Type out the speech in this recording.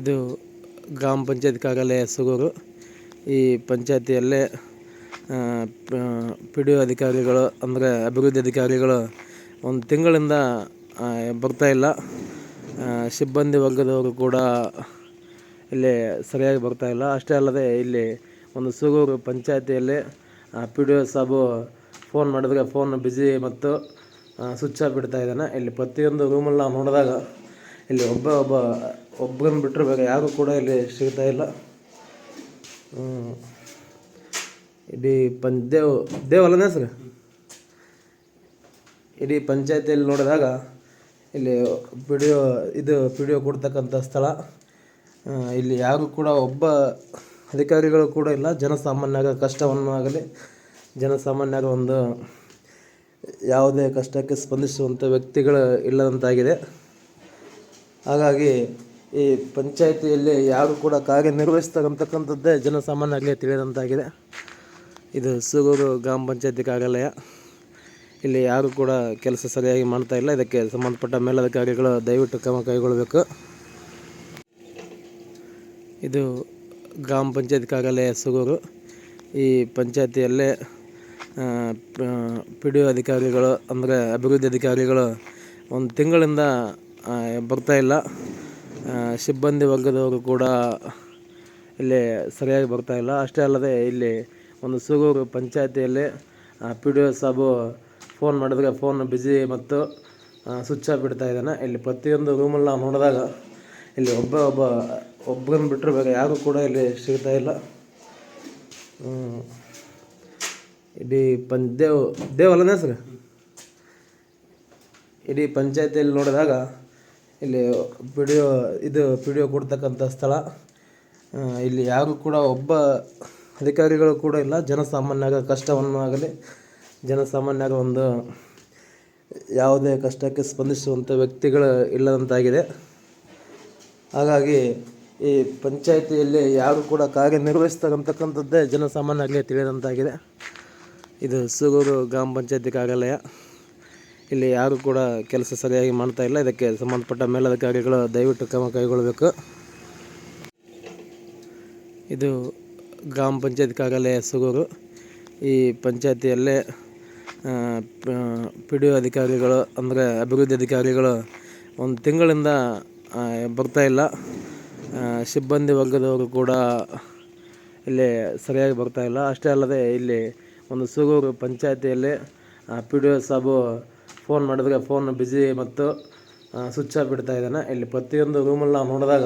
ಇದು ಗ್ರಾಮ ಪಂಚಾಯತ್ ಕಾರ್ಯಾಲಯ ಸುಗೂರು. ಈ ಪಂಚಾಯತಿಯಲ್ಲೇ ಪಿ ಡಿ ಒ ಅಧಿಕಾರಿಗಳು ಅಂದರೆ ಅಭಿವೃದ್ಧಿ ಅಧಿಕಾರಿಗಳು ಒಂದು ತಿಂಗಳಿಂದ ಬರ್ತಾ ಇಲ್ಲ. ಸಿಬ್ಬಂದಿ ವರ್ಗದವರು ಕೂಡ ಇಲ್ಲಿ ಸರಿಯಾಗಿ ಬರ್ತಾ ಇಲ್ಲ. ಅಷ್ಟೇ ಅಲ್ಲದೆ ಇಲ್ಲಿ ಒಂದು ಸುಗೂರು ಪಂಚಾಯತಿಯಲ್ಲಿ ಪಿ ಡಿ ಒ ಸಾಬು ಫೋನ್ ಮಾಡಿದ್ರೆ ಫೋನ್ ಬ್ಯುಸಿ ಮತ್ತು ಸ್ವಿಚ್ ಆಫ್ ಇಡ್ತಾ ಇದ್ದಾನೆ. ಇಲ್ಲಿ ಪ್ರತಿಯೊಂದು ರೂಮಲ್ಲಿ ನೋಡಿದಾಗ ಇಲ್ಲಿ ಒಬ್ಬ ಒಬ್ಬ ಒಬ್ಬರನ್ನ ಬಿಟ್ಟರೆ ಬೇರೆ ಯಾರು ಕೂಡ ಇಲ್ಲಿ ಸಿಗ್ತಾ ಇಲ್ಲ. ಇಡೀ ಪಂಚ ದೇವ್ ದೇವ್ ಸರ್? ಇಡೀ ಪಂಚಾಯತಿಯಲ್ಲಿ ನೋಡಿದಾಗ ಇಲ್ಲಿ ಪಿ ಡಿ ಒ ಇದು ಪಿ ಡಿ ಒ ಕೊಡ್ತಕ್ಕಂಥ ಸ್ಥಳ. ಇಲ್ಲಿ ಯಾರು ಕೂಡ ಒಬ್ಬ ಅಧಿಕಾರಿಗಳು ಕೂಡ ಇಲ್ಲ. ಜನಸಾಮಾನ್ಯರ ಕಷ್ಟವನ್ನು ಆಗಲಿ, ಜನಸಾಮಾನ್ಯರ ಒಂದು ಯಾವುದೇ ಕಷ್ಟಕ್ಕೆ ಸ್ಪಂದಿಸುವಂಥ ವ್ಯಕ್ತಿಗಳು ಇಲ್ಲದಂತಾಗಿದೆ. ಹಾಗಾಗಿ ಈ ಪಂಚಾಯಿತಿಯಲ್ಲಿ ಯಾರು ಕೂಡ ಕಾರ್ಯನಿರ್ವಹಿಸ್ತಕ್ಕಂಥದ್ದೇ ಜನಸಾಮಾನ್ಯರಿಗೆ ತಿಳಿದಂತಾಗಿದೆ. ಇದು ಸೂಗೂರು ಗ್ರಾಮ ಪಂಚಾಯತಿ ಕಾರ್ಯಾಲಯ. ಇಲ್ಲಿ ಯಾರು ಕೂಡ ಕೆಲಸ ಸರಿಯಾಗಿ ಮಾಡ್ತಾ ಇಲ್ಲ. ಇದಕ್ಕೆ ಸಂಬಂಧಪಟ್ಟ ಮೇಲಧಿಕಾರಿಗಳು ದಯವಿಟ್ಟು ಕ್ರಮ ಕೈಗೊಳ್ಳಬೇಕು. ಇದು ಗ್ರಾಮ ಪಂಚಾಯತ್ ಕಾರ್ಯಾಲಯ ಸುಗೂರು. ಈ ಪಂಚಾಯತಿಯಲ್ಲೇ ಪಿ ಡಿ ಅಧಿಕಾರಿಗಳು, ಅಂದರೆ ಅಭಿವೃದ್ಧಿ ಅಧಿಕಾರಿಗಳು ಒಂದು ತಿಂಗಳಿಂದ ಬರ್ತಾ ಇಲ್ಲ. ಸಿಬ್ಬಂದಿ ವರ್ಗದವರು ಕೂಡ ಇಲ್ಲಿ ಸರಿಯಾಗಿ ಬರ್ತಾ ಇಲ್ಲ. ಅಷ್ಟೇ ಅಲ್ಲದೆ ಇಲ್ಲಿ ಒಂದು ಸುಗೂರು ಪಂಚಾಯತಿಯಲ್ಲಿ ಪಿ ಡಿ ಒ ಸಾಬು ಫೋನ್ ಮಾಡಿದ್ರೆ ಫೋನ್ ಬ್ಯುಸಿ ಮತ್ತು ಸ್ವಿಚ್ ಆಫ್ ಬಿಡ್ತಾ ಇದ್ದಾನೆ. ಇಲ್ಲಿ ಪ್ರತಿಯೊಂದು ರೂಮಲ್ಲಿ ನಾವು ನೋಡಿದಾಗ ಇಲ್ಲಿ ಒಬ್ಬ ಒಬ್ಬ ಒಬ್ಬರನ್ನ ಬಿಟ್ಟರೆ ಬೇರೆ ಯಾರು ಕೂಡ ಇಲ್ಲಿ ಸಿಗ್ತಾ ಇಲ್ಲ. ಇಡೀ ಪಂ, ದೇವ್ ದೇವಲ್ಲನೇ ಸರ್ ಇಡೀ ಪಂಚಾಯತಿಯಲ್ಲಿ ನೋಡಿದಾಗ ಇಲ್ಲಿ ಪಿ ಡಿ ಒ ಇದು ಪಿ ಡಿ ಒ ಕೊಡ್ತಕ್ಕಂಥ ಸ್ಥಳ. ಇಲ್ಲಿ ಯಾರು ಕೂಡ ಒಬ್ಬ ಅಧಿಕಾರಿಗಳು ಕೂಡ ಇಲ್ಲ. ಜನಸಾಮಾನ್ಯರ ಕಷ್ಟವನ್ನು ಆಗಲಿ, ಜನಸಾಮಾನ್ಯರ ಒಂದು ಯಾವುದೇ ಕಷ್ಟಕ್ಕೆ ಸ್ಪಂದಿಸುವಂಥ ವ್ಯಕ್ತಿಗಳು ಇಲ್ಲದಂತಾಗಿದೆ. ಹಾಗಾಗಿ ಈ ಪಂಚಾಯಿತಿಯಲ್ಲಿ ಯಾರು ಕೂಡ ಕಾರ್ಯನಿರ್ವಹಿಸ್ತಕ್ಕಂಥದ್ದೇ ಜನಸಾಮಾನ್ಯರಿಗೆ ತಿಳಿದಂತಾಗಿದೆ. ಇದು ಸುಗೂರು ಗ್ರಾಮ ಪಂಚಾಯತಿ ಕಾರ್ಯಾಲಯ. ಇಲ್ಲಿ ಯಾರು ಕೂಡ ಕೆಲಸ ಸರಿಯಾಗಿ ಮಾಡ್ತಾ ಇಲ್ಲ. ಇದಕ್ಕೆ ಸಂಬಂಧಪಟ್ಟ ಮೇಲಧಿಕಾರಿಗಳು ದಯವಿಟ್ಟು ಕ್ರಮ ಕೈಗೊಳ್ಳಬೇಕು. ಇದು ಗ್ರಾಮ ಪಂಚಾಯತ್ ಕಾರ್ಯಾಲಯ ಸುಗೂರು. ಈ ಪಂಚಾಯತಿಯಲ್ಲೇ ಪಿ ಡಿ ಒ ಅಧಿಕಾರಿಗಳು, ಅಂದರೆ ಅಭಿವೃದ್ಧಿ ಅಧಿಕಾರಿಗಳು ಒಂದು ತಿಂಗಳಿಂದ ಬರ್ತಾ ಇಲ್ಲ. ಸಿಬ್ಬಂದಿ ವರ್ಗದವರು ಕೂಡ ಇಲ್ಲಿ ಸರಿಯಾಗಿ ಬರ್ತಾ ಇಲ್ಲ. ಅಷ್ಟೇ ಅಲ್ಲದೆ ಇಲ್ಲಿ ಒಂದು ಸುಗೂರು ಪಂಚಾಯತಿಯಲ್ಲಿ ಪಿ ಡಿ ಒ ಸಾಬು ಫೋನ್ ಮಾಡಿದಾಗ ಫೋನ್ ಬ್ಯುಸಿ ಮತ್ತು ಸ್ವಿಚ್ ಆಫ್ ಇಡ್ತಾ ಇದ್ದಾನೆ. ಇಲ್ಲಿ ಪ್ರತಿಯೊಂದು ರೂಮಲ್ಲಿ ನಾವು ನೋಡಿದಾಗ